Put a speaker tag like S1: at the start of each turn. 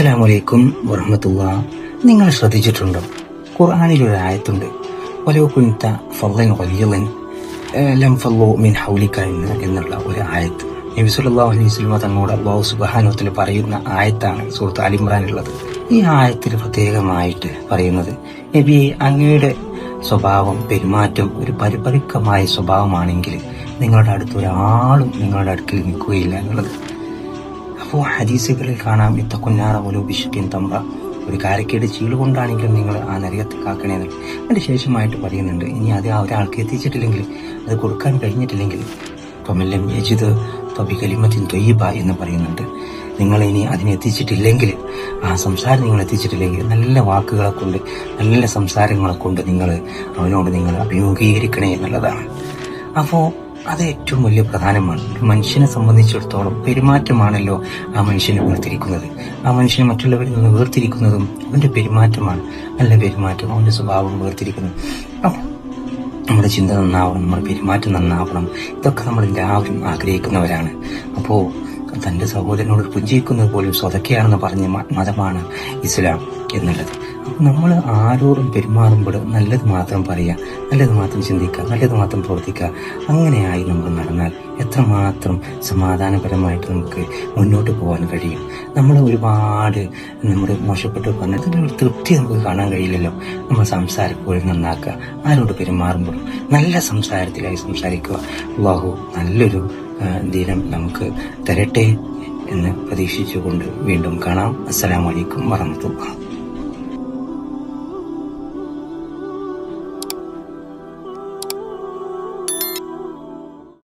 S1: അസ്സലാമു അലൈക്കും വറഹമത്തുള്ള. നിങ്ങൾ ശ്രദ്ധിച്ചിട്ടുണ്ടോ? ഖുർആാനിൽ ഒരു ആയത്തുണ്ട്. വലോ കുൻത ഫള്ളൻ വലിയവൻ ലം മിൻ ഹൗലിക്ക എന്ന് എന്നുള്ള ഒരു ആയത്ത്. നബി അലൈഹി സ്വലമ തങ്ങളുടെ അള്ളാഹു സുബ്ഹാനഹു വ പറയുന്ന ആയത്താണ് സൂറത്ത് അലിമ്രാനുള്ളത് ഈ ആയത്തിൽ പ്രത്യേകമായിട്ട് പറയുന്നത് നബി അങ്ങയുടെ സ്വഭാവം പെരുമാറ്റം ഒരു പരിപരുക്കമായ സ്വഭാവമാണെങ്കിൽ നിങ്ങളുടെ അടുത്ത് ഒരാളും നിങ്ങളുടെ അടുക്കിൽ നിൽക്കുകയില്ല എന്നുള്ളത്. അപ്പോൾ ഹദീസുകളിൽ കാണാം ഇത്തക്കുന്നാറ പോലും ബിഷപ്പിൻ തമ്പ ഒരു കാരക്കയുടെ ചീൾ കൊണ്ടാണെങ്കിലും നിങ്ങൾ ആ നരകത്തിൽ കാക്കണേന്ന്. അതിന്റെ ശേഷമായിട്ട് പറയുന്നുണ്ട് ഇനി അത് ആ ഒരാൾക്ക് എത്തിച്ചിട്ടില്ലെങ്കിൽ അത് കൊടുക്കാൻ കഴിഞ്ഞിട്ടില്ലെങ്കിൽ. തൊമെല്ലാം യജിത് തൊബി കലിമത്തിൻ തൊയ്യബ എന്ന് പറയുന്നുണ്ട്. നിങ്ങൾ ഇനി അതിനെത്തിച്ചിട്ടില്ലെങ്കിൽ ആ സംസാരം നിങ്ങൾ എത്തിച്ചിട്ടില്ലെങ്കിൽ നല്ല വാക്കുകളെ കൊണ്ട് നല്ല സംസാരങ്ങളെ കൊണ്ട് നിങ്ങൾ അവനോട് നിങ്ങൾ അഭിമുഖീകരിക്കണേ എന്നുള്ളതാണ്. അപ്പോൾ അത് ഏറ്റവും വലിയ പ്രധാനമാണ്. ഒരു മനുഷ്യനെ സംബന്ധിച്ചിടത്തോളം പെരുമാറ്റമാണല്ലോ ആ മനുഷ്യനെ വേർതിരിക്കുന്നത്. ആ മനുഷ്യനെ മറ്റുള്ളവരിൽ നിന്ന് വേർതിരിക്കുന്നതും അവന്റെ പെരുമാറ്റമാണ്. അല്ല പെരുമാറ്റം അവന്റെ സ്വഭാവം വേർതിരിക്കുന്നത് നമ്മുടെ ചിന്ത നന്നാവണം നമ്മുടെ പെരുമാറ്റം നന്നാവണം. ഇതൊക്കെ നമ്മൾ എല്ലാവരും ആഗ്രഹിക്കുന്നവരാണ്. അപ്പോൾ തന്റെ സഹോദരനോട് പുഞ്ചിക്കുന്നത് പോലും സ്വതക്കെയാണെന്ന് പറഞ്ഞ മതമാണ് ഇസ്ലാം എന്നുള്ളത്. നമ്മൾ ആരോടും പെരുമാറുമ്പോൾ നല്ലത് മാത്രം പറയുക നല്ലത് മാത്രം ചിന്തിക്കുക നല്ലത് മാത്രം പ്രവർത്തിക്കുക അങ്ങനെയായി നമ്മൾ നടന്നാൽ എത്രമാത്രം സമാധാനപരമായിട്ട് നമുക്ക് മുന്നോട്ട് പോകാൻ കഴിയും. നമ്മൾ ഒരുപാട് നമ്മൾ മോശപ്പെട്ട് പറഞ്ഞത് ഒരു തൃപ്തി നമുക്ക് കാണാൻ കഴിയില്ലല്ലോ. നമ്മൾ സംസാരപ്പോഴും നന്നാക്കുക ആരോട് പെരുമാറുമ്പോഴും നല്ല സംസാരത്തിലായി സംസാരിക്കുക. അള്ളാഹു നല്ലൊരു ദിനം നമുക്ക് തരട്ടെ എന്ന് പ്രതീക്ഷിച്ചുകൊണ്ട് വീണ്ടും കാണാം. അസ്സലാമലൈക്കും വറഹമത്തുള്ള